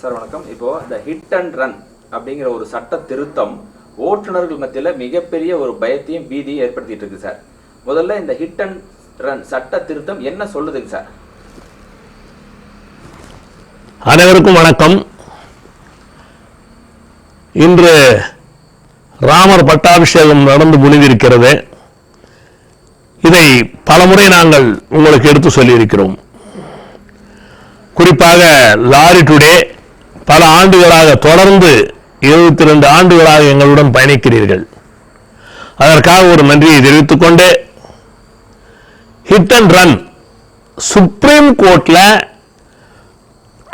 Sir வணக்கம். இப்போ இந்த ஹிட் அண்ட் ரன் அப்படிங்கிற ஒரு சட்ட திருத்தம் ஓட்டுநர்கள் மத்தியில் மிகப்பெரிய ஒரு பயத்தையும் பீதியும் ஏற்படுத்திட்டு இருக்கு சார். முதல்ல இந்த ஹிட் அண்ட் ரன் சட்ட திருத்தம் என்ன சொல்லுதுங்க சார்? அனைவருக்கும் வணக்கம். இன்று ராமர் பட்டாபிஷேகம் நடந்து முடிந்திருக்கிறது. இதை பலமுறை நாங்கள் உங்களுக்கு எடுத்து சொல்லியிருக்கிறோம். குறிப்பாக லாரி டுடே பல ஆண்டுகளாக தொடர்ந்து இருபத்தி ரெண்டு ஆண்டுகளாக எங்களுடன் பயணிக்கிறீர்கள். அதற்காக ஒரு நன்றியை தெரிவித்துக்கொண்டு ஹிட் அண்ட் ரன் சுப்ரீம் கோர்ட்டில்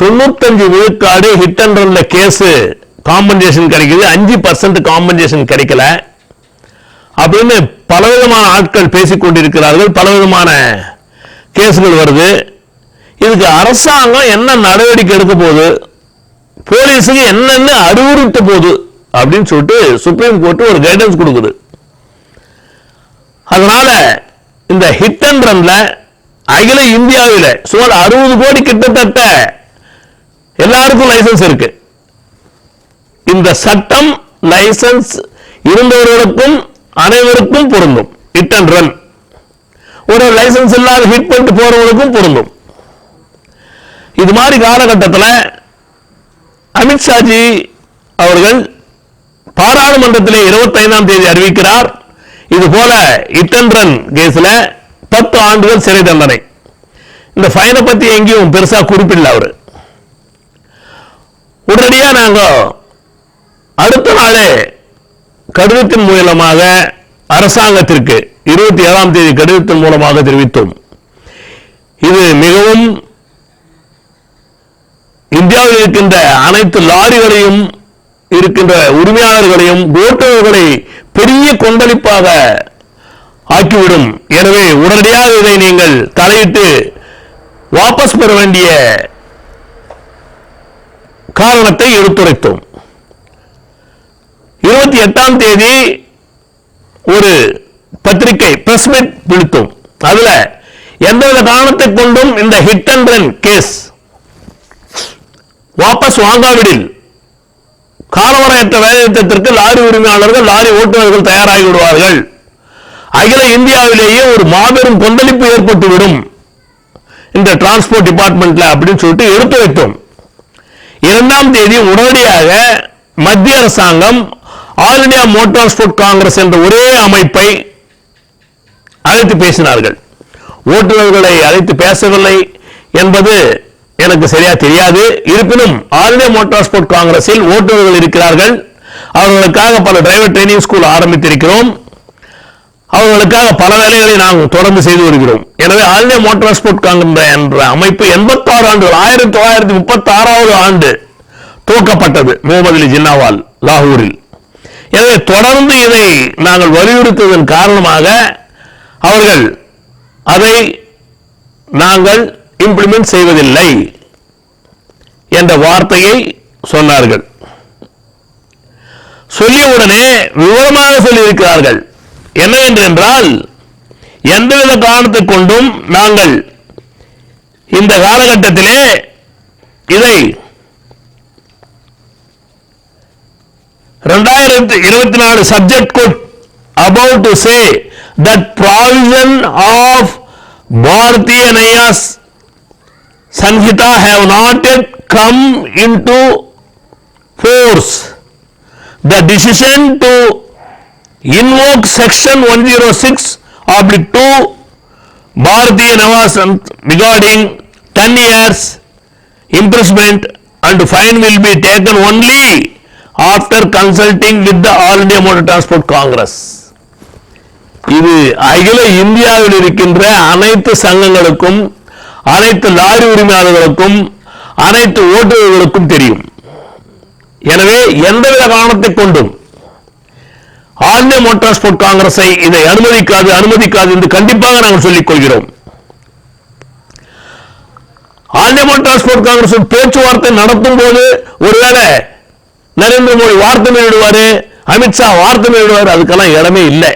தொண்ணூத்தஞ்சு விழுக்காடு ஹிட் அண்ட் ரன்ல கேஸு காம்பன்சேஷன் கிடைக்குது. அஞ்சு பர்சன்ட் காம்பன்சேஷன் கிடைக்கல. அப்படின்னு பலவிதமான ஆட்கள் பேசிக்கொண்டிருக்கிறார்கள் பலவிதமான கேஸுகள் வருது. இதுக்கு அரசாங்கம் என்ன நடவடிக்கை எடுக்க போகுது? போலீஸுக்கு என்னென்ன அறிவுறுத்த போகுது? அப்படின்னு சொல்லிட்டு சுப்ரீம் கோர்ட் ஒரு கைடன்ஸ் கொடுக்குது. அதனால இந்த ஹிட் அண்ட் ரன்ல அகில இந்தியாவில் சுமார் அறுபது கோடி கிட்டத்தட்ட எல்லாருக்கும் லைசன்ஸ் இருக்கு. இந்த சட்டம் லைசன்ஸ் இருந்தவர்களுக்கும் அனைவருக்கும் பொருந்தும். ஹிட் அண்ட் ரன் ஒரு லைசன்ஸ் இல்லாத ஹிட் பண்ணிட்டு போறவங்களுக்கும் பொருந்தும். இது மாதிரி காலகட்டத்தில் அமித்ஷாஜி அவர்கள் பாராளுமன்றத்திலே 25ஆம் தேதி அறிவிக்கிறார். இது போல இட்டன்றன் கேஸ்ல பத்து ஆண்டுகள் சிறை தண்டனை. இந்த ஃபைனை பத்தி எங்கேயும் பெருசா குறிப்பிடல அவரு. உடனடியா நாங்க அடுத்த நாளே கடிதத்தின் மூலமாக அரசாங்கத்திற்கு இருபத்தி ஏழாம் தேதி கடிதத்தின் மூலமாக தெரிவித்தோம். இது மிகவும் இந்தியாவில் இருக்கின்ற அனைத்து லாரிகளையும் இருக்கின்ற உரிமையாளர்களையும் ஓட்டுநர்களை பெரிய கொந்தளிப்பாக ஆக்கிவிடும். எனவே உடனடியாக இதை நீங்கள் தலையிட்டு வாபஸ் பெற வேண்டிய காரணத்தை எடுத்துரைத்தோம். இருபத்தி எட்டாம் தேதி ஒரு பத்திரிகை பிரஸ் மீட் விழுத்தோம் அதுல எந்தவித காரணத்தை கொண்டும் இந்த ஹிட் அண்ட் ரன் கேஸ் வாபஸ் வாங்காவிடில் காலவரையற்ற வேலைநிறுத்தத்திற்கு லாரி உரிமையாளர்கள் லாரி ஓட்டுநர்கள் தயாராகி விடுவார்கள். அகில இந்தியாவிலேயே ஒரு மாபெரும் கொந்தளிப்பு ஏற்பட்டுவிடும் இந்த டிரான்ஸ்போர்ட் டிபார்ட்மெண்ட்ல அப்படின்னு சொல்லிட்டு எடுத்து வைத்தோம். இரண்டாம் தேதி உடனடியாக மத்திய அரசாங்கம் All India Motor Transport Congress என்ற ஒரே அமைப்பை அழைத்து பேசினார்கள். ஓட்டுநர்களை அழைத்து பேசவில்லை என்பது எனக்கு சரியா தெரியாது. இருப்பினும் ஆல் மோட்டார் ஸ்போர்ட் காங்கிரஸில் ஓட்டுநர்கள் இருக்கிறார்கள். அவர்களுக்காக பல டிரைவர் ட்ரைனிங் ஸ்கூல் ஆரம்பித்திருக்கிறோம். அவர்களுக்காக பல வேலைகளை நாங்கள் தொடர்ந்து செய்து வருகிறோம். எனவே ஆல் மோட்டார் ஸ்போர்ட் காங்கிரஸ் என்ற அமைப்பு எண்பத்தாறு ஆண்டுகள் ஆயிரத்தி தொள்ளாயிரத்தி முப்பத்தி ஆறாவது ஆண்டு துவக்கப்பட்டது முகமது அலி ஜின்னாவால் லாகூரில். எனவே தொடர்ந்து இதை நாங்கள் வலியுறுத்துவதன் காரணமாக அவர்கள் அதை நாங்கள் இம்ப்ளிமெண்ட் செய்வதில்லை என்ற வார்த்தையை சொன்னார்கள். சொல்லிய உடனே விவரமாக சொல்லியிருக்கிறார்கள். என்னவென்றென்றால் எந்தவித காரணத்தை கொண்டும் நாங்கள் இந்த காலகட்டத்திலே இதை ரெண்டாயிரத்தி இருபத்தி நாலு subject code that provision of Bharatiya Nyaya of Bharatiya Nayas Sanhita have not yet come into force. The decision to invoke section 106 oblique 2 Bharatiya Nayas regarding 10 years imprisonment and fine will be taken only after consulting with the All India Motor Transport Congress. இது அகில இந்தியாவில் இருக்கின்ற அனைத்து சங்கங்களுக்கும் அனைத்து lorry உரிமையாளர்களுக்கும் அனைத்து ஓட்டுநர்களுக்கும் தெரியும். எனவே எந்தவித காரணத்தை கொண்டும் ஆல் இந்தியா மோட்டார் டிரான்ஸ்போர்ட் காங்கிரஸை இதை அனுமதிக்காது அனுமதிக்காது என்று கண்டிப்பாக நாங்கள் சொல்லிக் கொள்கிறோம். இந்திய டிரான்ஸ்போர்ட் காங்கிரஸ் பேச்சுவார்த்தை நடத்தும் போது ஒருவேளை நரேந்திர மோடி வார்த்தை விடுவாரு அமித்ஷா வார்த்தை மேலிடுவாரு அதுக்கெல்லாம் இடமே இல்லை.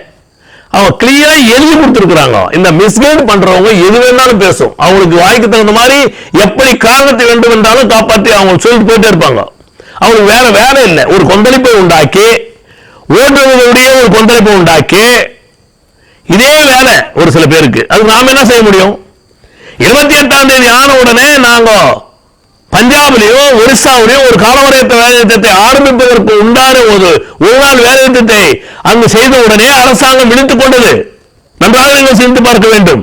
அவங்க கிளியரா எழுதி கொடுத்துருக்குறாங்க. இந்த மிஸ்கைட் பண்றவங்க எது வேணாலும் பேசும். அவங்களுக்கு வாய்க்கு தகுந்த மாதிரி எப்படி காரணத்தை வேண்டும் என்றாலும் காப்பாற்றி அவங்க சொல்லிட்டு போயிட்டே இருப்பாங்க. அவங்களுக்கு வேற வேலை இல்லை. ஒரு கொந்தளிப்பை உண்டாக்கி ஓட்டுறவங்களுடைய ஒரு கொந்தளிப்பை உண்டாக்கி இதே வேலை ஒரு சில பேருக்கு. அது நாம என்ன செய்ய முடியும்? இருபத்தி எட்டாம் தேதி ஆன உடனே நாங்கள் பஞ்சாபிலேயோ ஒரிசாவிலேயோ ஒரு காலவரையற்ற வேலைநிறுத்தத்தை ஆரம்பிப்பதற்கு உண்டான ஒரு ஒரு நாள் வேலைநிறுத்தத்தை அங்கு செய்த உடனே அரசாங்கம் இழுத்துக் கொண்டது. நன்றாக நீங்கள் சிந்தித்து பார்க்க வேண்டும்.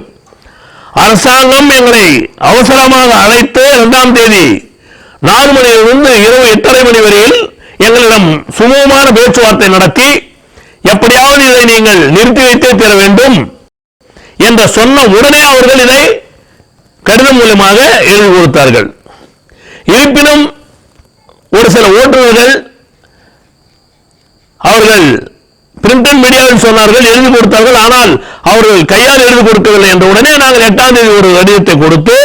அரசாங்கம் எங்களை அவசரமாக அழைத்து இரண்டாம் தேதி நாலு மணியிலிருந்து இரவு எட்டரை மணி வரையில் எங்களிடம் சுமூகமான பேச்சுவார்த்தை நடத்தி எப்படியாவது இதை நீங்கள் நிறுத்தி வைத்தே தர வேண்டும் என்று சொன்ன உடனே அவர்கள் இதை கடிதம் மூலமாக எழுதி கொடுத்தார்கள். இருப்பினும் ஒரு சில ஓட்டுநர்கள் அவர்கள் பிரிண்டன் மீடியாவில் சொன்னார்கள் எழுதி கொடுத்தார்கள் ஆனால் அவர்கள் கையால் எழுதி கொடுக்கவில்லை என்ற உடனே நாங்கள் எட்டாம் தேதி ஒரு கடிதத்தை கொடுத்து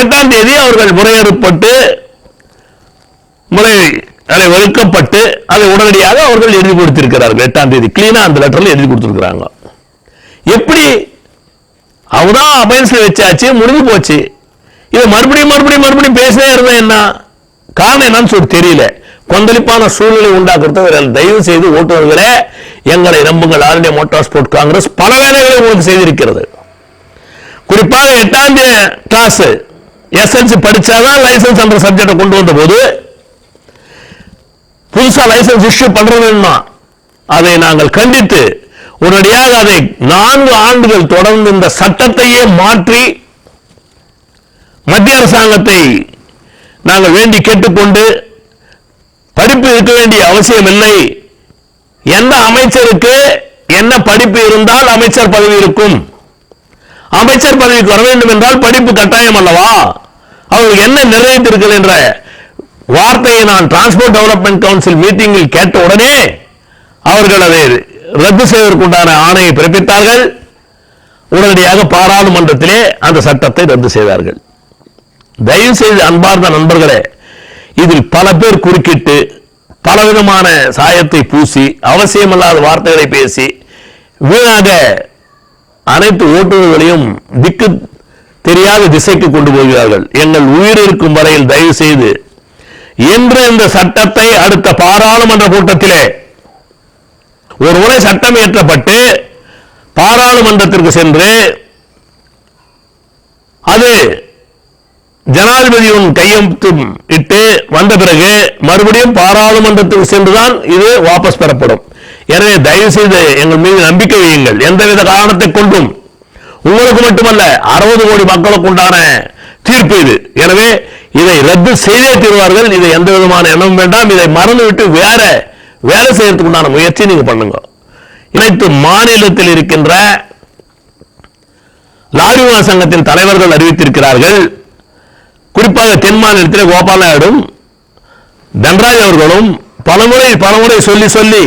எட்டாம் தேதி அவர்கள் முறையேற்பட்டு முறை அதை ஒதுக்கப்பட்டு அதை உடனடியாக அவர்கள் எழுதி கொடுத்திருக்கிறார்கள். எட்டாம் தேதி கிளீனா அந்த லெட்டரில் எழுதி கொடுத்திருக்கிறாங்க. எப்படி? அவதான் அபயன்ஸ்ல வச்சாச்சு முடிஞ்சு போச்சு. இதை மறுபடியும் மறுபடியும் மறுபடியும் பேசினே இருந்தா என்ன? காரணம் என்னன்னு சொல்லி தெரியல. கொந்தளிப்பான சூழ்நிலை உண்டாக்குறது தயவு செய்து ஓட்டுநர்களே எங்களை நம்புங்கள். ஆல் மோட்டார் ஸ்போர்ட் காங்கிரஸ் பல வேலைகளை உங்களுக்கு செய்திருக்கிறது. குறிப்பாக எட்டாம் கிளாஸ் எஸ்எல்சி படித்தாதான் லைசன்ஸ் என்ற சப்ஜெக்டை கொண்டு வந்த போது புதுசாக லைசன்ஸ் இஷ்யூ பண்ணுறதுன்னா அதை நாங்கள் கண்டித்து உடனடியாக அதை நான்கு ஆண்டுகள் தொடர்ந்து இந்த சட்டத்தையே மாற்றி மத்திய அரசாங்கத்தை நாங்கள் வேண்டி கேட்டுக்கொண்டு படிப்பு இருக்க வேண்டிய அவசியம் இல்லை. எந்த அமைச்சருக்கு என்ன படிப்பு இருந்தால் அமைச்சர் பதவி இருக்கும். அமைச்சர் பதவிக்கு வர வேண்டும் என்றால் படிப்பு கட்டாயம் அல்லவா? அவர்கள் என்ன நிறைவேற்றிருக்கள் என்ற வார்த்தையை நான் டிரான்ஸ்போர்ட் டெவலப்மெண்ட் கவுன்சில் மீட்டிங்கில் கேட்ட உடனே அவர்கள் அதை ரத்து செய்வதற்குண்டான ஆணையை பிறப்பித்தார்கள். உடனடியாக பாராளுமன்றத்திலே அந்த சட்டத்தை ரத்து செய்தார்கள். தயவு செய்து அன்பார்ந்த நண்பர்களே இதில் பல பேர் குறுக்கிட்டு பலவிதமான சாயத்தை பூசி அவசியமில்லாத வார்த்தைகளை பேசி வீணாக அனைத்து ஓட்டுநர்களையும் திக்கு தெரியாத திசைக்கு கொண்டு போகிறார்கள். எங்கள் உயிர் இருக்கும் வரையில் தயவு செய்து என்று இந்த சட்டத்தை அடுத்த பாராளுமன்ற கூட்டத்திலே ஒரு முறை சட்டம் இயற்றப்பட்டு பாராளுமன்றத்திற்கு சென்று அது ஜனாதிபதியும் கையெழுத்து இட்டு வந்த பிறகு மறுபடியும் பாராளுமன்றத்துக்கு சென்றுதான் இது வாபஸ் பெறப்படும். எனவே தயவு செய்து எங்கள் மீது நம்பிக்கை வையுங்கள். எந்தவித காரணத்தை கொண்டும் உங்களுக்கு மட்டுமல்ல அறுபது கோடி மக்களுக்கு உண்டான தீர்ப்பு இது. எனவே இதை ரத்து செய்தே தீர்வார்கள். இதை எந்த விதமான எண்ணம் வேண்டாம். இதை மறந்துவிட்டு வேற வேலை செய்யறதுக்கு உண்டான முயற்சி நீங்க பண்ணுங்க. இணைத்து மாநிலத்தில் இருக்கின்ற லாரி சங்கத்தின் தலைவர்கள் அறிவித்திருக்கிறார்கள். குறிப்பாக தென் மாநிலத்தில் கோபால் நாயுடும் தன்ராஜ் அவர்களும் பலமுறை பலமுறை சொல்லி சொல்லி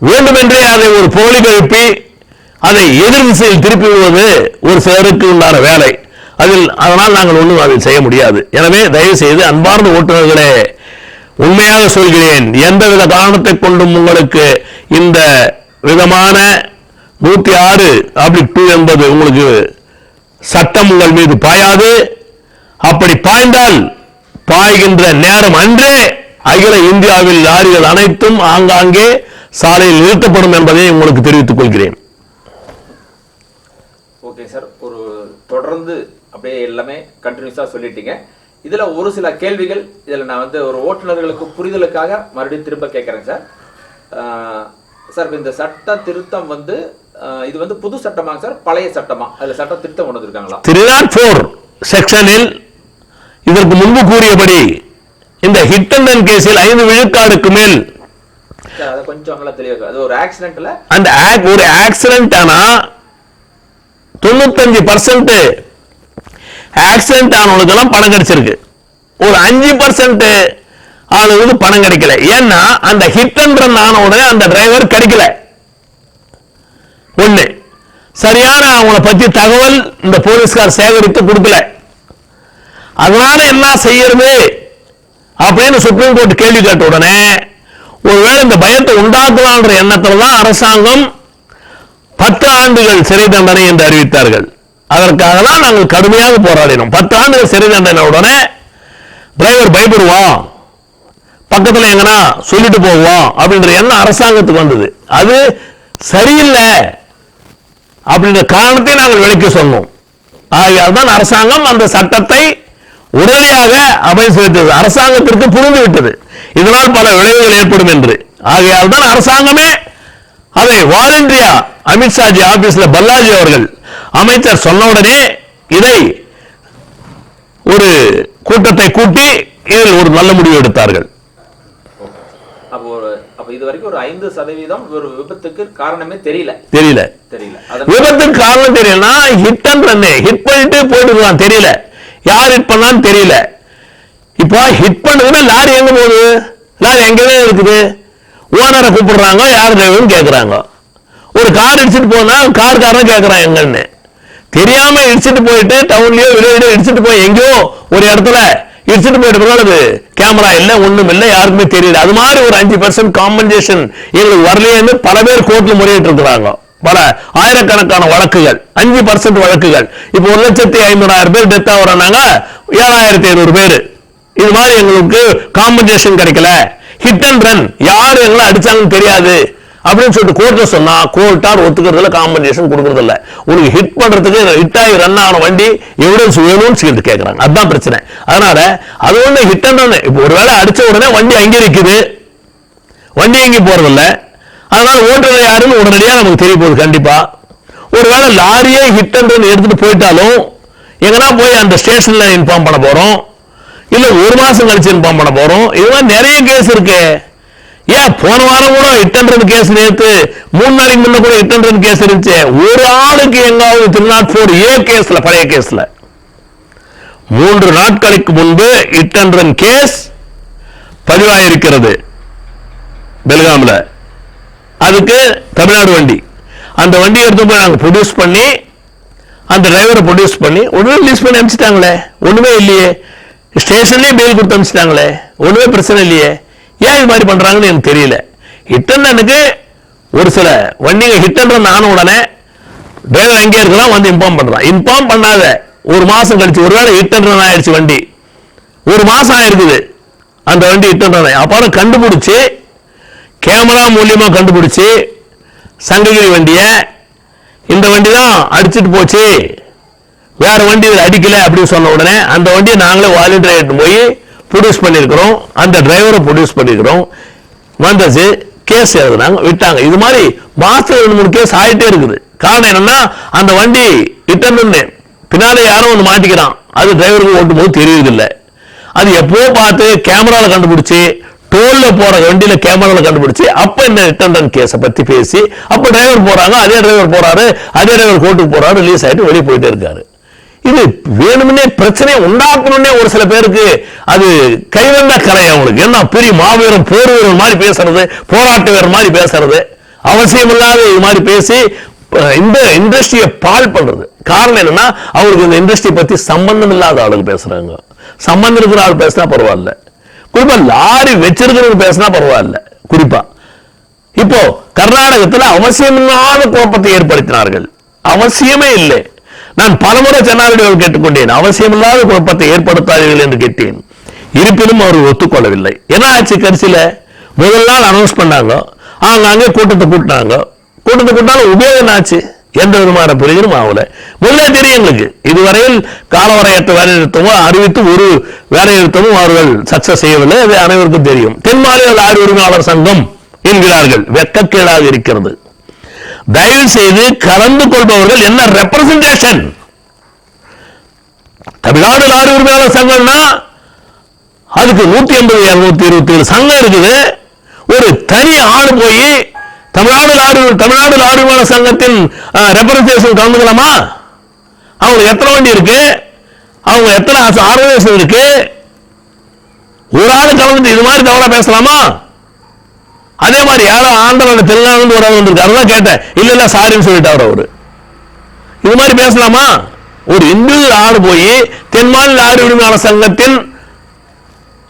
வேண்டுமென்றே அதை ஒரு போலி எழுப்பி அதை எதிர் திசையில் திருப்பி விடுவது ஒரு சிலருக்கு உண்டான வேலை. அதில் அதனால் நாங்கள் ஒன்றும் அதில் செய்ய முடியாது. எனவே தயவு செய்து அன்பார்ந்த ஓட்டுநர்களே உண்மையாக சொல்கிறேன் எந்தவித காரணத்தை கொண்டும் உங்களுக்கு இந்த விதமான நூற்றி ஆறு அப்படி டூ என்பது உங்களுக்கு சட்டம் உங்கள் மீது பாயாது. அப்படி பாய்ந்தால் பாய்கின்ற நேரம் அன்றே அகில இந்தியாவில் லாரிகள் அனைத்தும் ஆங்காங்கே சாலையில் நிறுத்தப்படும் என்பதை உங்களுக்கு தெரிவித்துக் கொள்கிறேன். ஓகே சார் ஒரு தொடர்ந்து அப்படியே எல்லாமே கண்டினியூஸாக சொல்லிட்டீங்க. இதுல ஒரு சில கேள்விகள் இதுல நான் வந்து ஒரு ஓட்டுநர்களுக்கு புரிதலுக்காக மறுபடியும் திரும்ப கேட்கறேன் சார். சார் இந்த சட்ட திருத்தம் வந்து இது வந்து புது சட்டமாங்க சார்? பழைய சட்டமா? அதுல சட்ட திருத்தம் கொண்டு வந்திருக்காங்களா த்ரீ நாட் ஃபோர் செக்ஷனில் இதற்கு முன்பு கூறியபடி இந்த ஹிட் அண்ட் ரன் கேஸில் ஐந்து விழுக்காடுக்கு மேல் அந்த ஒரு ஆக்சிடென்ட் ஆனா தொண்ணூத்தஞ்சு பர்சன்ட் ஆக்சிடென்ட் ஆனவனுக்கெல்லாம் பணம் கிடைச்சிருக்கு. ஒரு அஞ்சு பர்சன்ட் ஆளுங்களுக்கு பணம் கிடைக்கல. ஏன்னா அந்த ஹிட் அண்ட் ரன் ஆன உடனே அந்த டிரைவர் கிடைக்கல. ஒண்ணு சரியான அவங்கள பத்தி தகவல் இந்த போலீஸ்கார் சேகரித்து கொடுக்கல. அதனால என்ன செய்யறது அப்படின்னு சுப்ரீம் கோர்ட் கேள்வி கேட்ட உடனே ஒருவேளை இந்த பயத்தை உண்டாக்கலான்ற எண்ணத்தில் தான் அரசாங்கம் பத்து ஆண்டுகள் சிறை தண்டனை என்று அறிவித்தார்கள். அதற்காக தான் நாங்கள் கடுமையாக போராடினோம். பத்து ஆண்டுகள் சிறை தண்டனை உடனே டிரைவர் பயப்படுவான் பக்கத்தில் எங்கனா சொல்லிட்டு போவோம் அப்படின்ற எண்ணம் அரசாங்கத்துக்கு வந்தது. அது சரியில்லை அப்படின்ற காரணத்தை நாங்கள் விளக்கி சொன்னோம். ஆகையால் தான் அரசாங்கம் அந்த சட்டத்தை உடனடியாக அபயசித்தது அரசாங்கத்திற்கு புரிந்து விட்டது. இதனால் பல விளைவுகள் ஏற்படும் என்று. ஆகையால் தான் அரசாங்கமே அதை வாலண்டியா அமித்ஷாஜி ஆபீஸ்ல பல்லாஜி அவர்கள் அமைச்சர் சொன்ன உடனே இதை ஒரு கூட்டத்தை கூட்டி இதில் ஒரு நல்ல முடிவு எடுத்தார்கள். அப்போ ஒரு ஐந்து சதவீதம் ஒரு விபத்துக்கு காரணமே தெரியல. தெரியல. தெரியல. விபத்துக்கு காரணம் தெரியலனா ஹிட் அண்ட் ஹிட் பண்ணிட்டு போயிட்டு தெரியல. யார் ஹிட் பண்ணான்னு தெரியல. இப்போ ஹிட் பண்ணதுன்னா லாரி எங்க போகுது? லாரி எங்கவே இருக்குது. ஓனரை கூப்பிடுறாங்க யார் டிரைவர்னு கேட்குறாங்க ஒரு கார் இடிச்சிட்டு போனா கார்காரன் கேட்குறான் எங்கன்னு. தெரியாம இடிச்சிட்டு போயிட்டு டவுன்லயோ வெளியில இடிச்சிட்டு போய் எங்கேயோ ஒரு இடத்துல இடிச்சிட்டு போயிட்டு பிறகு அது கேமரா இல்லை ஒன்றும் இல்லை யாருக்குமே தெரியல. அது மாதிரி ஒரு அஞ்சு பர்சன்ட் காம்பன்சேஷன் எங்களுக்கு வரலையேன்னு பல பேர் கோர்ட்டில் முறையிட்டு இருக்கிறாங்க பல ஆயிரக்கணக்கான வழக்குகள் அஞ்சு பர்சன்ட் வழக்குகள். இப்போ ஒரு லட்சத்தி ஐம்பதாயிரம் பேர் டெத் ஆகுறாங்க ஏழாயிரத்தி ஐநூறு பேர். இது மாதிரி எங்களுக்கு காம்பன்சேஷன் கிடைக்கல. ஹிட் அண்ட் ரன் யார் எங்களை அடிச்சாங்கன்னு தெரியாது. அப்படின்னு சொல்லிட்டு கோர்ட்ல சொன்னா கோர்ட்டார் ஒத்துக்கிறதுல காம்பன்சேஷன் கொடுக்கறது இல்ல உனக்கு ஹிட் பண்றதுக்கு ஹிட் ஆகி ரன் ஆன வண்டி எவிடன்ஸ் வேணும்னு சொல்லிட்டு கேட்கறாங்க அதுதான் பிரச்சனை. அதனால அது ஒண்ணு ஹிட் அண்ட் ரன் இப்போ ஒருவேளை அடிச்ச உடனே வண்டி அங்கே இருக்குது. வண்டி எங்கே போறதில்லை. அதனால ஓட்டுநர் யாருன்னு உடனடியாக நமக்கு தெரிய போகுது கண்டிப்பா. ஒருவேளை லாரியே ஹிட் அண்ட் எடுத்துட்டு போயிட்டாலும் எங்கன்னா போய் அந்த ஸ்டேஷன்ல இன்ஃபார்ம் பண்ண போறோம் இல்லை ஒரு மாசம் கழிச்சு இன்ஃபார்ம் பண்ண போறோம். இது மாதிரி நிறைய கேஸ் இருக்கு. ஏன் போன வாரம் கூட ஹிட் கேஸ் நேற்று மூணு நாளைக்கு முன்ன கூட ஹிட் கேஸ் இருந்துச்சு. ஒரு ஆளுக்கு எங்காவது திருநாட் நாட் ஃபோர் ஏ கேஸ்ல பழைய கேஸ்ல மூன்று நாட்களுக்கு முன்பு ஹிட் கேஸ் பதிவாயிருக்கிறது. பெல்காமில். அதுக்கு தமிழ்நாடு வண்டி. அந்த வண்டி எடுத்து போய் நாங்கள் ப்ரொடியூஸ் பண்ணி அந்த டிரைவரை ப்ரொடியூஸ் பண்ணி உடனே ரிலீஸ் பண்ணி அனுப்பிச்சிட்டாங்களே. ஒன்றுமே இல்லையே. ஸ்டேஷன்லேயும் பெயில் கொடுத்து அனுப்பிச்சிட்டாங்களே. ஒன்றுமே பிரச்சனை இல்லையே. ஏன் இது மாதிரி பண்ணுறாங்கன்னு எனக்கு தெரியல. ஹிட் அண்ட் ஒரு சில வண்டிங்க ஹிட்டன்ற நானும் ஆன உடனே டிரைவர் எங்கே இருக்கலாம் வந்து இன்ஃபார்ம் பண்ணுறான் இன்ஃபார்ம் பண்ணாத ஒரு மாதம் கழிச்சு ஒருவேளை வேளை அண்ட் ஆயிடுச்சு வண்டி. ஒரு மாதம் ஆயிருக்குது. அந்த வண்டி ஹிட் அண்ட் அப்புறம் கேமரா மூலியமாக கண்டுபிடிச்சு சங்ககிரி வண்டியை இந்த வண்டி தான் அடிச்சிட்டு போச்சு. வேற வண்டி இதில் அடிக்கலை அப்படின்னு சொன்ன உடனே அந்த வண்டியை நாங்களே வாலண்டியர் எடுத்து போய் ப்ரொடியூஸ் பண்ணியிருக்கிறோம். அந்த டிரைவரை ப்ரொடியூஸ் பண்ணியிருக்கிறோம். வந்தது கேஸ் எழுதுனாங்க விட்டாங்க. இது மாதிரி மாசம் ரெண்டு மூணு கேஸ் ஆகிட்டே இருக்குது. காரணம் என்னன்னா அந்த வண்டி இட்டன்னு பின்னாலே யாரும் ஒன்று மாட்டிக்கிறான். அது டிரைவருக்கு ஓட்டும் போது தெரியுதில்லை அது எப்போ பார்த்து கேமராவில் கண்டுபிடிச்சி டோல்ல போற வண்டியில கேமரால கண்டுபிடிச்சு அப்ப இந்த ரிட்டன் கேஸை பத்தி பேசி அப்ப டிரைவர் போறாங்க அதே டிரைவர் போறாரு அதே டிரைவர் கோர்ட்டுக்கு போறாரு ரிலீஸ் ஆயிட்டு வெளியே போயிட்டே இருக்காரு. இது வேணும்னே பிரச்சனையை உண்டாக்கணும்னே ஒரு சில பேருக்கு அது கைவந்த கலை அவங்களுக்கு. என்ன பெரிய மாவீரன் போர் வீரர் மாதிரி பேசுறது போராட்ட வீரர் மாதிரி பேசுறது அவசியம் இல்லாத இது மாதிரி பேசி இந்த இண்டஸ்ட்ரியை பால் பண்றது. காரணம் என்னன்னா அவருக்கு இந்த இண்டஸ்ட்ரி பத்தி சம்பந்தம் இல்லாத ஆளுங்க பேசுறாங்க. சம்பந்தம் இருக்கிற ஆள் பேசினா பரவாயில்ல. குறிப்பா லாரி வச்சிருக்கிறது பேசினா பரவாயில்ல. குறிப்பா. இப்போ கர்நாடகத்தில் அவசியமில்லாத குழப்பத்தை ஏற்படுத்தினார்கள். அவசியமே இல்லை. நான் பலமுறை ஜனாதிபதிகள் கேட்டுக்கொண்டேன். அவசியமில்லாத குழப்பத்தை ஏற்படுத்தாதீர்கள் என்று கேட்டேன். இருப்பினும் அவர் ஒத்துக்கொள்ளவில்லை. என்ன ஆச்சு கடைசியில? முதல் நாள் அனௌன்ஸ் பண்ணாங்க. அவங்க அங்கே கூட்டத்தை கூட்டினாங்க. கூட்டத்தை கூட்டினாலும் உபயோகம் ஆச்சு எந்த விதமான பிரயோஜனம் ஆகல. முதல்ல தெரியும் எங்களுக்கு. இதுவரையில் காலவரையற்ற வேலை அறிவித்து ஒரு வேலை நிறுத்தமும் அவர்கள் சக்சஸ் செய்யவில்லை. அது அனைவருக்கும் தெரியும். தென் மாநில லாரி உரிமையாளர் சங்கம் என்கிறார்கள். வெக்கக்கேடாக இருக்கிறது. தயவு செய்து கலந்து கொள்பவர்கள் என்ன ரெப்ரசன்டேஷன் தமிழ்நாடு லாரி உரிமையாளர் சங்கம்னா அதுக்கு நூத்தி ஐம்பது இருநூத்தி இருபத்தி ஏழு சங்கம் இருக்குது. ஒரு தனி ஆள் போய் தமிழ்நாடு லாரி தமிழ்நாடு லாரிமான சங்கத்தின் ரெப்ரசன்டேஷன் கலந்துக்கலாமா? அவங்களுக்கு எத்தனை வண்டி இருக்கு? அவங்க எத்தனை ஆர்கனைசேஷன் இருக்கு? ஒரு ஆள் கலந்துட்டு இது மாதிரி தவறா பேசலாமா? அதே மாதிரி யாரோ ஆந்திரால தெலுங்கானு ஒரு ஆள் வந்திருக்காரு. தான் கேட்டேன். இல்ல இல்ல சாரின்னு சொல்லிட்டாரு அவரு. இது மாதிரி பேசலாமா? ஒரு இண்டிவிஜுவல் ஆடு போய் தென் மாநில லாரி உரிமையாளர் சங்கத்தின்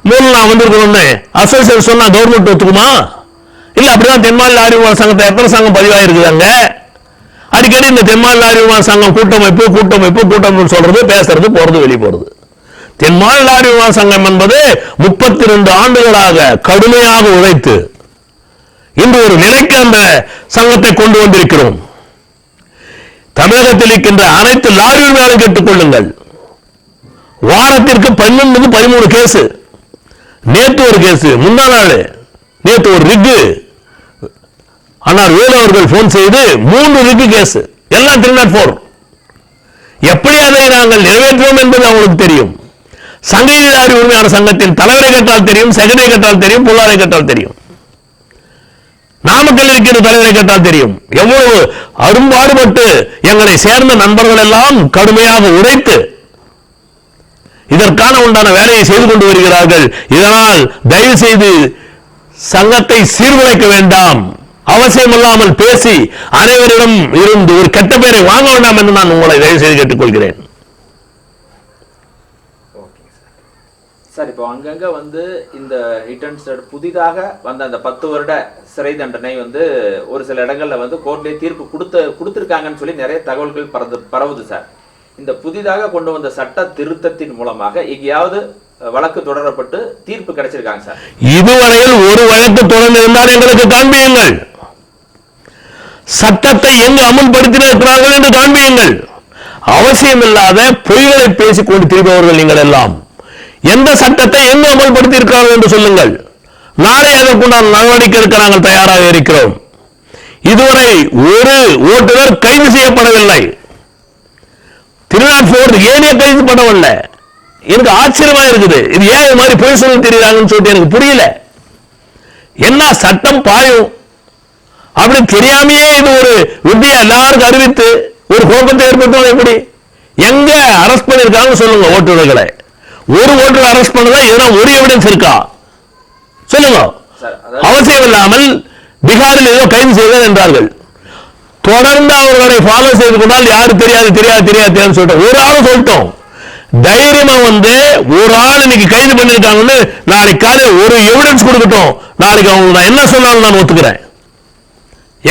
மூலம் நான் வந்திருக்கணும்னு அசோசியேஷன் சொன்னா கவர்மெண்ட் ஒத்துக்குமா? இல்ல அப்படிதான் தென்மாநில லாரி விமான சங்கத்தை எத்தனை சங்கம் பதிவாயிருக்குது அங்க? அடிக்கடி இந்த தென்மாநில லாரி விமான சங்கம் கூட்டமைப்பு கூட்டமைப்பு கூட்டமைப்பு சொல்றது பேசுறது போறது வெளியே போறது. தென்மாநில லாரி விமான சங்கம் என்பது முப்பத்தி ரெண்டு ஆண்டுகளாக கடுமையாக உழைத்து இன்று ஒரு நிலைக்கு அந்த சங்கத்தை கொண்டு வந்திருக்கிறோம். தமிழகத்தில் இருக்கின்ற அனைத்து லாரி உரிமையாளர்கள் கேட்டுக் கொள்ளுங்கள். வாரத்திற்கு பன்னெண்டு பதிமூணு கேஸ். நேற்று ஒரு கேஸ் முந்தா நாள். நேற்று ஒரு ரிக்கு ஆனால் வேலு அவர்கள் போன் செய்து மூன்று ரிக்கு கேஸ். எல்லாம் த்ரீ நாட் ஃபோர் எப்படி அதை நாங்கள் நிறைவேற்றுவோம் என்பது அவங்களுக்கு தெரியும். சங்ககிரி லாரி சங்கத்தின் தலைவரை கேட்டால் தெரியும் செகண்டரி கேட்டால் தெரியும் பொருளாரை கேட்டால் தெரியும். நாமக்கல் இருக்கிற தலைவரை கேட்டால் தெரியும். எவ்வளவு அரும்பாடுபட்டு எங்களை சேர்ந்த நண்பர்கள் எல்லாம் கடுமையாக உழைத்து இதற்கான உண்டான வேலையை செய்து கொண்டு வருகிறார்கள். இதனால் தயவு செய்து சங்கத்தை சீர்குலைக்க வேண்டாம். அவசியமில்லாமல் பேசி அனைவரிடம் இருந்து ஒரு கெட்ட பெயரை வாங்க வேண்டாம் என்று நான் உங்களை தயவு செய்து கேட்டுக்கொள்கிறேன். ஓகே சார் சார் இப்போ அங்கங்க வந்து இந்த ஹிட் அண்ட் புதிதாக வந்த அந்த பத்து வருட சிறை தண்டனை வந்து ஒரு சில இடங்கள்ல வந்து கோர்ட்லேயே தீர்ப்பு கொடுத்த கொடுத்துருக்காங்கன்னு சொல்லி நிறைய தகவல்கள் பரது பரவுது சார் இந்த புதிதாக கொண்டு வந்த சட்ட திருத்தத்தின் மூலமாக எங்கேயாவது வழக்கு தொடரப்பட்டு தீர்ப்பு கிடைச்சிருக்காங்க சார் இதுவரையில் ஒரு வழக்கு தொடர்ந்து இருந்தால் எங்களுக்கு காண்பியுங்கள் சட்டத்தை எங்கு அமல்படுத்தியிருக்கிறார்கள் என்று காண்பியுங்கள். அவசியமில்லாத பொய்களை பேசிக்கொண்டு திரிபவர்கள் நீங்கள் எல்லாம். எந்த சட்டத்தை எங்கு அமல்படுத்தி இருக்கிறார்கள் என்று சொல்லுங்கள். நாளை அதற்குண்டான நடவடிக்கை எடுக்க நாங்கள் தயாராக இருக்கிறோம். இதுவரை ஒரு ஓட்டுநர் கைது செய்யப்படவில்லை. திருநாட்போர் ஏனே கைது பண்ணவில்லை. எனக்கு ஆச்சரியமா இருக்குது. இது ஏன் இது மாதிரி பொய் சொல்ல தெரியுறாங்கன்னு சொல்லிட்டு எனக்கு புரியல. என்ன சட்டம் பாயும்? அப்படி தெரியாமையே இது ஒரு வித்தியா எல்லாருக்கும் அறிவித்து ஒரு குழப்பத்தை ஏற்படுத்துவது எப்படி? எங்க அரெஸ்ட் பண்ணிருக்காங்கன்னு சொல்லுங்க ஓட்டுநர்களை. ஒரு ஓட்டுநர் அரெஸ்ட் பண்ணதா? எதனா ஒரு எவிடன்ஸ் இருக்கா? சொல்லுங்க. அவசியம் இல்லாமல் பீகாரில் ஏதோ கைது செய்தனர் என்றார்கள். தொடர்ந்து அவர்களை ஃபாலோ செய்து கொண்டால் யாரு தெரியாது தெரியாது தெரியாது தெரியாதுன்னு சொல்லிட்டோம். ஒரு ஆளும் சொல்லிட்டோம். தைரியமா வந்து ஒரு ஆள் இன்னைக்கு கைது பண்ணிருக்காங்கன்னு நாளைக்கு காலையில் ஒரு எவிடன்ஸ் கொடுக்கட்டும். நாளைக்கு அவங்க நான் என்ன சொன்னாலும் நான் ஒத்துக்கிறேன்.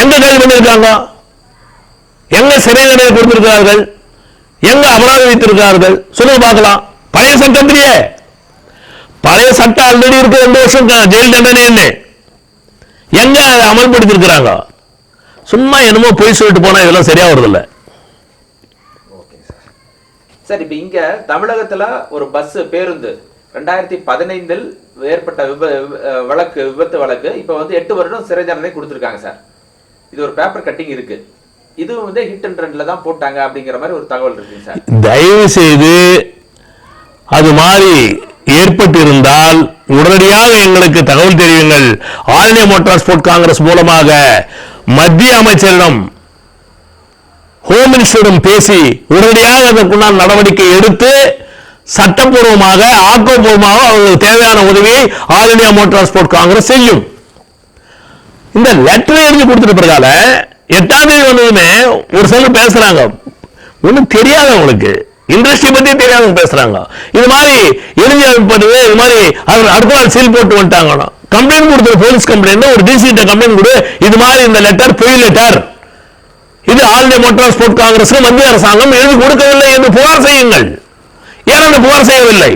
எங்க கைது பண்ணிருக்காங்க? எங்க சிறை தண்டனை கொடுத்திருக்கிறார்கள் எங்க அபராதம் வைத்திருக்கிறார்கள் சொல்லுங்க பார்க்கலாம். பழைய சட்டத்திலேயே பழைய சட்டம் ஆல்ரெடி இருக்கு ரெண்டு வருஷம். ஜெயில் தண்டனை எங்க அதை அமல்படுத்திருக்கிறாங்க சும்மா என்னமோ பொய் சொல்லிட்டு போனா இதெல்லாம் சரியா வருதில்ல ஓகே சார். சார் இப்போ இங்க தமிழகத்துல ஒரு பஸ் பேருந்து ரெண்டாயிரத்தி பதினைந்தில் ஏற்பட்ட விப வழக்கு விபத்து வழக்கு இப்போ வந்து எட்டு வருடம் சிறை தண்டனை கொடுத்துருக்காங்க சார். இது ஒரு பேப்பர் கட்டிங் இருக்கு. இது வந்து ஹிட் அண்ட் ரன்ல தான் போட்டாங்க அப்படிங்கிற மாதிரி ஒரு தகவல் இருக்கு சார். தயவு செய்து அது மாதிரி ஏற்பட்டிருந்தால் உடனடியாக எங்களுக்கு தகவல் தெரியுங்கள். All India Motor Transport Congress மூலமாக மத்திய அமைச்சரிடம் ஹோம் மினிஸ்டரிடம் பேசி உடனடியாக அதற்குண்டான நடவடிக்கை எடுத்து சட்டப்பூர்வமாக ஆக்கப்பூர்வமாக அவர்களுக்கு தேவையான உதவியை All India Motor Transport Congress செய்யும். இந்த லெட்டர் எழுதி கொடுத்துட்டு பிறகால எட்டாம் தேதி வந்ததுமே ஒரு சிலர் பேசுறாங்க. ஒன்றும் தெரியாது அவங்களுக்கு. இண்டஸ்ட்ரி பத்தி தெரியாதவங்க பேசுறாங்க. இது மாதிரி எழுதி அனுப்பது இது மாதிரி அவர் அடுத்த நாள் சீல் போட்டு வந்துட்டாங்க கம்ப்ளைண்ட் கொடுத்துரு போலீஸ் கம்ப்ளைண்ட் ஒரு டிசி கம்ப்ளைண்ட் கொடு. இது மாதிரி இந்த லெட்டர் பொய் லெட்டர் இது All India Motor Transport Congress மத்திய அரசாங்கம் எழுதி கொடுக்கவில்லை என்று புகார் செய்யுங்கள். ஏன் அந்த புகார் செய்யவில்லை?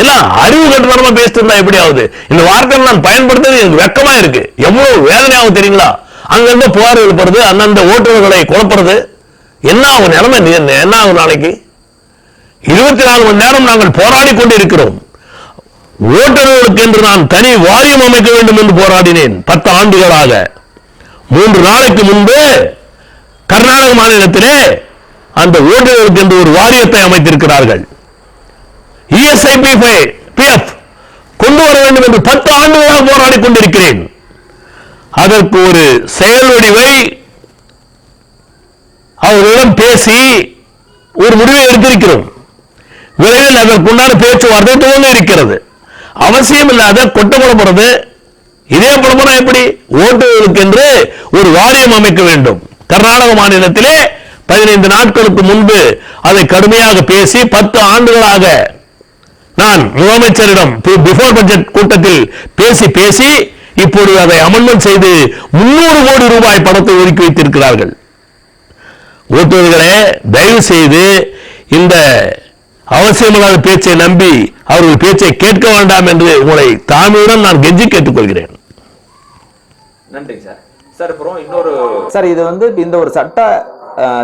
இல்ல அறிவு கட்டுத்தனமா பேசிட்டு இருந்தா எப்படி ஆகுது இந்த வார்த்தை நான் பயன்படுத்துறது எனக்கு வெக்கமா இருக்கு. எவ்வளவு வேதனையாகும் தெரியுங்களா? அங்கிருந்து புகார் எழுப்புறது அந்தந்த ஓட்டுநர்களை குழப்பறது என்ன ஆகும் நிலைமை? என்ன ஆகும் நாளைக்கு? இருபத்தி நாலு மணி நேரம் நாங்கள் போராடி கொண்டு இருக்கிறோம் ஓட்டுநர்களுக்கு என்று நான் தனி வாரியம் அமைக்க வேண்டும் என்று போராடினேன் பத்து ஆண்டுகளாக. மூன்று நாளைக்கு முன்பு கர்நாடக மாநிலத்திலே அந்த ஓட்டுநர்களுக்கு என்று ஒரு வாரியத்தை அமைத்திருக்கிறார்கள். இஎஸ்ஐபி பிஎஃப் கொண்டு வர வேண்டும் என்று பத்து ஆண்டுகளாக போராடி கொண்டிருக்கிறேன். அதற்கு ஒரு செயல் வடிவை அவர்களிடம் பேசி ஒரு முடிவை எடுத்திருக்கிறோம். விரைவில் அதற்குண்டான பேச்சுவார்த்தை துவங்க இருக்கிறது. அவசியம் இல்லாத கொட்ட புலப்படுறது இதே புலப்படம் எப்படி? ஓட்டுகளுக்கு என்று ஒரு வாரியம் அமைக்க வேண்டும். கர்நாடக மாநிலத்திலே பதினைந்து நாட்களுக்கு முன்பு அதை கடுமையாக பேசி பத்து ஆண்டுகளாக நான் முதலமைச்சரிடம் பிஃபோர் பட்ஜெட் கூட்டத்தில் பேசி பேசி இப்பொழுது அதை அமல்மெண்ட் செய்து முன்னூறு கோடி ரூபாய் பணத்தை ஒதுக்கி வைத்திருக்கிறார்கள். ஓட்டுநர்களே தயவு செய்து இந்த அவசியமில்லாத பேச்சை நம்பி அவர்கள் பேச்சை கேட்க வேண்டாம் என்று உங்களை தாழ்மையுடன் நான் கெஞ்சி கேட்டுக்கொள்கிறேன். நன்றி சார். சார் அப்புறம் இன்னொரு சார் இது வந்து இந்த ஒரு சட்ட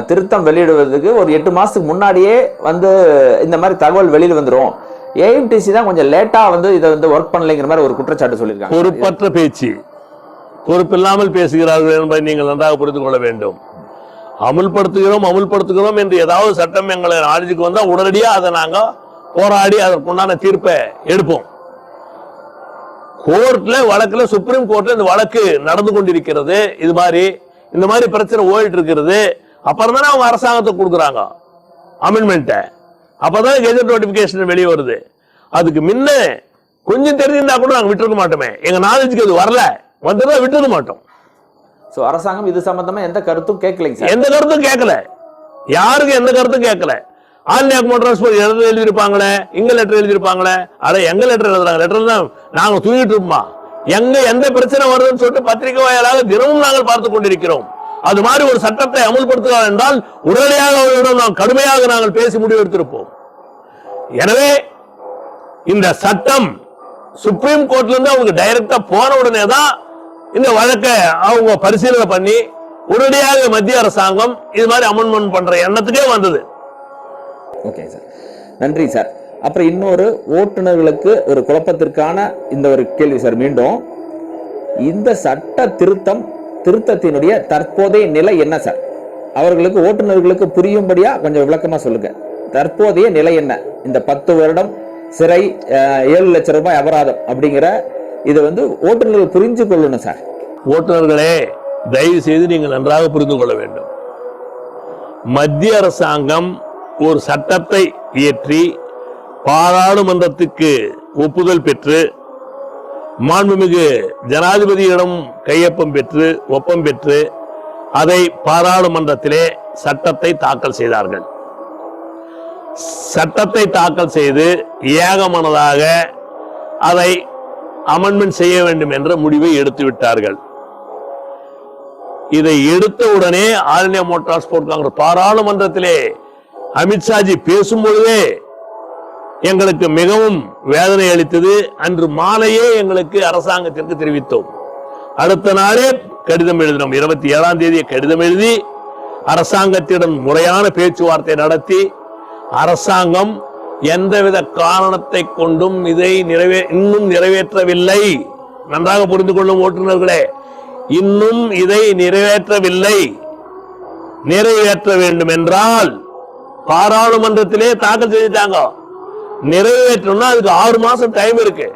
திருத்தம் வெளியிடுவதற்கு ஒரு எட்டு மாசத்துக்கு முன்னாடியே வந்து இந்த மாதிரி தகவல் வெளியில வந்துரும். ஏஎம்டிசி தான் கொஞ்சம் லேட்டா வந்து இதை வந்து ஒர்க் பண்ணலைங்கிற மாதிரி ஒரு குற்றச்சாட்டு சொல்லியிருக்காங்க. பொறுப்பற்ற பேச்சு. பொறுப்பில்லாமல் பேசுகிறார்கள் என்பதை நீங்கள் நன்றாக புரிந்து கொள்ள வேண்டும். அமுல்படுத்துகிறோம் அமுல்படுத்துகிறோம் என்று ஏதாவது சட்டம் எங்களை நாலேஜுக்கு வந்தால் உடனடியாக அதை நாங்கள் போராடி அதற்குண்டான தீர்ப்பை எடுப்போம். கோர்ட்ல வழக்கில் சுப்ரீம் கோர்ட்ல இந்த வழக்கு நடந்து கொண்டிருக்கிறது. இது மாதிரி இந்த மாதிரி பிரச்சனை ஓடிட்டு இருக்கிறது. அப்புறம் தானே அவங்க அரசாங்கத்தை கொடுக்குறாங்க. அமெண்ட்மெண்ட்டை அப்பதான் கெஜெட் நோட்டிபிகேஷன் வெளியே வருது. அதுக்கு முன்ன கொஞ்சம் தெரிஞ்சிருந்தா கூட நாங்க விட்டுருக்க மாட்டோமே. எங்க நாலேஜுக்கு அது வரல. வந்ததா விட்டுருக்க மாட்டோம். சோ அரசாங்கம் இது சம்பந்தமா எந்த கருத்தும் கேட்கலைங்க எந்த கருத்தும் கேட்கல. யாருக்கும் எந்த கருத்தும் கேட்கல. ஆன்லைன் டிரான்ஸ்போர்ட் லெட்டர் எழுதியிருப்பாங்களே? இங்க லெட்டர் எழுதியிருப்பாங்களே? அட எங்க லெட்டர் எழுதுறாங்க? லெட்டர் தான் நாங்க தூங்கிட்டு இருப்போமா? எங்க எந்த பிரச்சனை வருதுன்னு சொல்லிட்டு பத்திரிகை வாயிலாக தினமும் நாங்கள் பார்த்து கொண்டிருக்கிறோம். அது மாதிரி ஒரு சட்டத்தை அமல்படுத்துகிறார் என்றால் உடனடியாக அவர்களிடம் நாம் கடுமையாக நாங்கள் பேசி முடிவெடுத்திருப்போம் எனவே இந்த சட்டம் சுப்ரீம் கோர்ட்ல இருந்து அவங்க டைரக்டா போன உடனே தான் இந்த வழக்கை அவங்க பரிசீலனை பண்ணி உடனடியாக மத்திய அரசாங்கம் இது மாதிரி அமெண்ட்மெண்ட் பண்ற எண்ணத்துக்கே வந்தது. ஓகே சார் நன்றி சார் அப்புறம் இன்னொரு ஓட்டுநர்களுக்கு ஒரு குழப்பத்திற்கான இந்த ஒரு கேள்வி சார் மீண்டும் இந்த சட்ட திருத்தம் திருத்தத்தினுடைய தற்போதைய நிலை என்ன சார்? அவர்களுக்கு ஓட்டுநர்களுக்கு புரியும்படியா கொஞ்சம் விளக்கமா சொல்லுங்க. தற்போதைய நிலை என்ன? இந்த பத்து வருடம் சிறை ஏழு லட்சம் ரூபாய் அபராதம் அப்படிங்கிற இது வந்து ஓட்டுநர்கள் புரிஞ்சு கொள்ளணும் சார். ஓட்டுநர்களே தயவு செய்து நீங்கள் நன்றாக புரிந்து கொள்ள வேண்டும். மத்திய அரசாங்கம் ஒரு சட்டத்தை இயற்றி பாராளுமன்றத்துக்கு ஒப்புதல் பெற்று மாண்புமிகு ஜனாதிபதியிடம் கையொப்பம் பெற்று ஒப்பம் பெற்று அதை பாராளுமன்றத்திலே சட்டத்தை தாக்கல் செய்தார்கள். சட்டத்தை தாக்கல் செய்து ஏகமனதாக அதை அமெண்ட்மெண்ட் செய்ய வேண்டும் என்ற முடிவை எடுத்து விட்டார்கள் இதை எடுத்த உடனே All India Motor Sport Congress பாராளுமன்றத்திலே அமித்ஷாஜி பேசும் பொழுதே எங்களுக்கு மிகவும் வேதனை அளித்தது. அன்று மாலையே எங்களுக்கு அரசாங்கத்திற்கு தெரிவித்தோம். அடுத்த நாளே கடிதம் எழுதினோம். இருபத்தி ஏழாம் தேதி கடிதம் எழுதி அரசாங்கத்திடம் முறையான பேச்சுவார்த்தை நடத்தி அரசாங்கம் எந்தவித காரணத்தை கொண்டும் இதை நிறைவே இன்னும் நிறைவேற்றவில்லை. நன்றாக புரிந்து கொள்ளும் ஓட்டுநர்களே இன்னும் இதை நிறைவேற்றவில்லை. நிறைவேற்ற வேண்டும் என்றால் பாராளுமன்றத்திலே தாக்கல் செஞ்சுட்டாங்க நிறைவேற்றணும்னா அதுக்கு ஆறு மாசம் டைம் இருக்கு.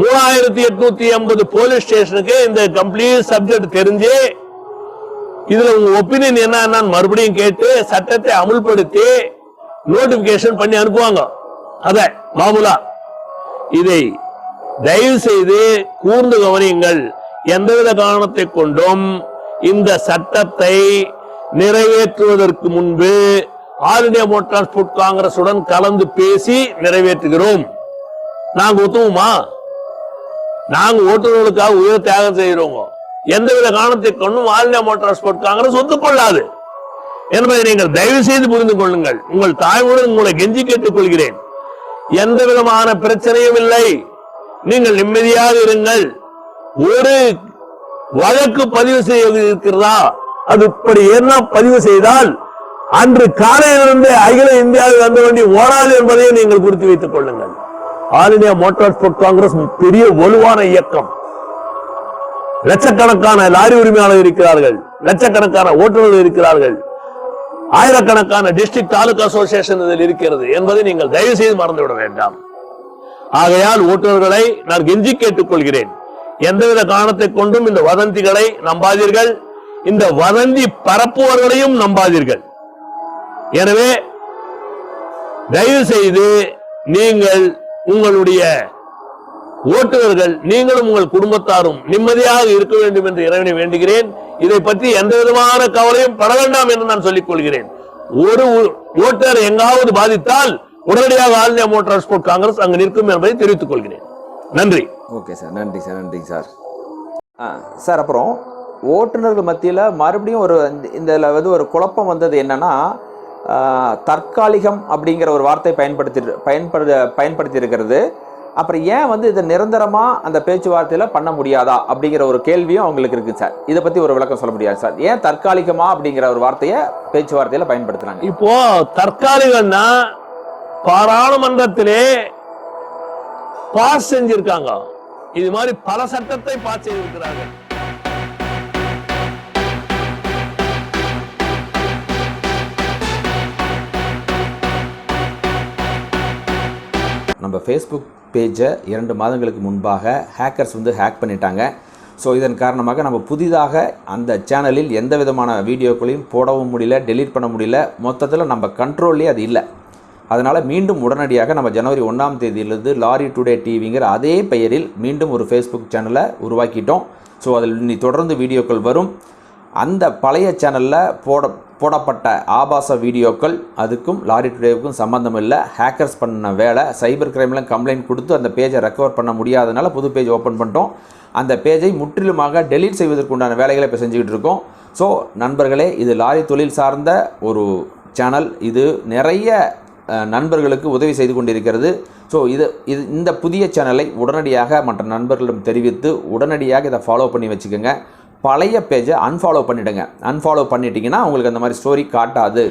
மூணாயிரத்தி எட்நூத்தி ஐம்பது போலீஸ் ஸ்டேஷனுக்கு இந்த கம்ப்ளீட் சப்ஜெக்ட் தெரிஞ்சு இதுல உங்க ஒப்பீனியன் என்ன மறுபடியும் கேட்டு சட்டத்தை அமுல்படுத்தி நோட்டிபிகேஷன் பண்ணி அனுப்புவாங்க. அத மாமூலா இதை தயவு செய்து கூர்ந்து கவனியுங்கள். எந்தவித காரணத்தை கொண்டும் இந்த சட்டத்தை நிறைவேற்றுவதற்கு முன்பு ஆல் இந்தியா மோட்டார் டிரான்ஸ்போர்ட் காங்கிரசுடன் கலந்து பேசி நிறைவேற்றுகிறோம். நாங்க ஒத்துவோமா நாங்க ஓட்டுநர்களுக்காக உயிர் தியாகம் செய்கிறோங்க எந்தவித காரணத்தை கொண்டும் All India Motor Transport Congress ஒத்துக்கொள்ளாது. என்பதை நீங்கள் தயவு செய்து புரிந்து கொள்ளுங்கள். உங்கள் தாய்மொழியில் உங்களை கெஞ்சி கேட்டுக் கொள்கிறேன். எந்த விதமான பிரச்சனையும் இல்லை. நீங்கள் நிம்மதியாக இருங்கள். ஒரு வழக்கு பதிவு செய்ய இருக்கிறதா? அது இப்படி என்ன பதிவு செய்தால் அன்று காலையிலிருந்து அகில இந்தியாவில் வந்த வண்டி ஓடாது என்பதையும் நீங்கள் குறித்து வைத்துக் கொள்ளுங்கள். All India Motor Sport Congress பெரிய வலுவான இயக்கம். லட்சக்கணக்கான லாரி உரிமையாளர் இருக்கிறார்கள். லட்சக்கணக்கான ஓட்டுநர்கள் இருக்கிறார்கள். ஆயிரக்கணக்கான டிஸ்ட்ரிக்ட் தாலுகா அசோசியேஷன் இதில் இருக்கிறது என்பதை நீங்கள் தயவு செய்து மறந்துவிட வேண்டாம். ஆகையால் ஓட்டுநர்களை நான் கெஞ்சி கேட்டுக் கொள்கிறேன் எந்தவித காரணத்தை கொண்டும் இந்த வதந்திகளை நம்பாதீர்கள். இந்த வதந்தி பரப்புவர்களையும் நம்பாதீர்கள். எனவே தயவு செய்து நீங்கள் உங்களுடைய ஓட்டுநர்கள் நீங்களும் உங்கள் குடும்பத்தாரும் நிம்மதியாக இருக்க வேண்டும் என்று இறைவனை வேண்டுகிறேன். இதை பற்றி எந்த விதமான கவலையும் பட வேண்டாம் என்று நான் சொல்லிக் கொள்கிறேன். ஒரு ஓட்டுநர் எங்காவது பாதித்தால் உடனடியாக All India Motor Transport Congress அங்கு நிற்கும் என்பதை தெரிவித்துக் கொள்கிறேன். நன்றி. Okay sir. நன்றி சார். நன்றி சார். ஆ சார் அப்புறம் ஓட்டுநர்கள் மத்தியில் மறுபடியும் ஒரு இந்த- இந்த வந்து ஒரு குழப்பம் வந்தது என்னன்னா தற்காலிகம் அப்படிங்கிற ஒரு வார்த்தை பயன்படுத்தி பயன்படு பயன்படுத்தியிருக்கிறது. அப்புறம் ஏன் வந்து இதை நிரந்தரமாக அந்த பேச்சுவார்த்தையில் பண்ண முடியாதா அப்படிங்கிற ஒரு கேள்வியும் அவங்களுக்கு இருக்குது சார். இதை பற்றி ஒரு விளக்கம் சொல்ல முடியாது சார். ஏன் தற்காலிகமா அப்படிங்கிற ஒரு வார்த்தையை பேச்சுவார்த்தையில் பயன்படுத்துகிறாங்க இப்போ தற்காலிகம்னா பாராளுமன்றத்திலே பாஸ் செஞ்சிருக்காங்க. இது மாதிரி பல சட்டத்தை பாஸ் செய்திருக்கிறார்கள். நம்ம ஃபேஸ்புக் பேஜை இரண்டு மாதங்களுக்கு முன்பாக ஹேக்கர்ஸ் வந்து ஹேக் பண்ணிட்டாங்க. ஸோ இதன் காரணமாக நம்ம புதிதாக அந்த சேனலில் எந்த விதமான வீடியோக்களையும் போடவும் முடியல டெலீட் பண்ண முடியல. மொத்தத்தில் நம்ம கண்ட்ரோல்லே அது இல்லை. அதனால் மீண்டும் உடனடியாக நம்ம ஜனவரி ஒன்றாம் தேதியிலிருந்து லாரி டுடே டிவிங்கிற அதே பெயரில் மீண்டும் ஒரு ஃபேஸ்புக் சேனலை உருவாக்கிட்டோம். ஸோ அதில் இனி தொடர்ந்து வீடியோக்கள் வரும். அந்த பழைய சேனலில் போட போடப்பட்ட ஆபாச வீடியோக்கள் அதுக்கும் லாரி டுடேவுக்கும் சம்மந்தம் இல்லை ஹேக்கர்ஸ் பண்ண வேலை சைபர் கிரைமில் கம்ப்ளைண்ட் கொடுத்து அந்த பேஜை ரெக்கவர் பண்ண முடியாதனால புது பேஜ் ஓப்பன் பண்ணிட்டோம். அந்த பேஜை முற்றிலுமாக டெலீட் செய்வதற்குண்டான வேலைகளை இப்போ செஞ்சுக்கிட்டு இருக்கோம். ஸோ நண்பர்களே இது லாரி தொழில் சார்ந்த ஒரு சேனல். இது நிறைய நண்பர்களுக்கு உதவி செய்து கொண்டிருக்கிறது. ஸோ இது இது இந்த புதிய சேனலை உடனடியாக மற்ற நண்பர்களிடம் தெரிவித்து உடனடியாக இதை ஃபாலோ பண்ணி வச்சுக்கோங்க. பழைய பேஜை அன்ஃபாலோ பண்ணிவிடுங்க அன்ஃபாலோ பண்ணிட்டீங்கன்னா உங்களுக்கு அந்த மாதிரி ஸ்டோரி காட்டாது.